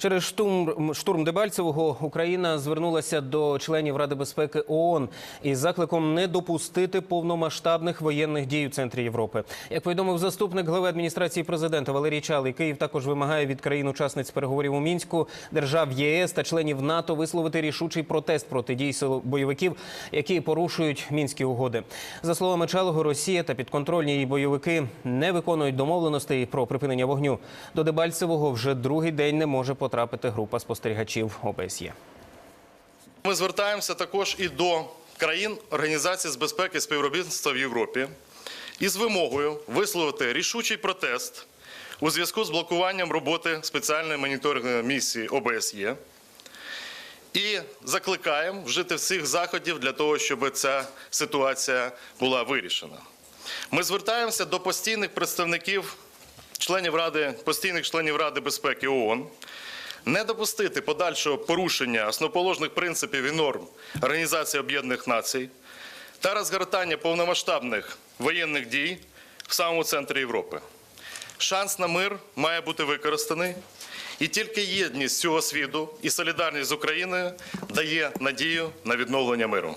Через штурм, штурм Дебальцевого Україна звернулася до членів Ради безпеки ООН із закликом не допустити повномасштабних воєнних дій у центрі Європи. Як повідомив заступник глави адміністрації президента Валерій Чалий, Київ також вимагає від країн-учасниць переговорів у мінську, держав ЄС та членів НАТО висловити рішучий протест проти дій сил бойовиків, які порушують мінські угоди. За словами Чалого, Росія та підконтрольні її бойовики не виконують домовленостей про припинення вогню. До Дебальцевого вже другий день не може потрапити група спостерігачів ОБСЄ. Ми звертаємося також і до країн Організації з безпеки і співробітництва в Європі із вимогою висловити рішучий протест у зв'язку з блокуванням роботи спеціальної моніторингової місії ОБСЄ. І закликаємо вжити всіх заходів для того, щоб ця ситуація була вирішена. Ми звертаємося до постійних представників членів Ради, постійних членів Ради безпеки ООН не допустити подальшого порушення основоположних принципів і норм Організації Об'єднаних Націй та розгортання повномасштабних воєнних дій в самому центрі Європи. Шанс на мир має бути використаний, і тільки єдність цього світу і солідарність з Україною дає надію на відновлення миру.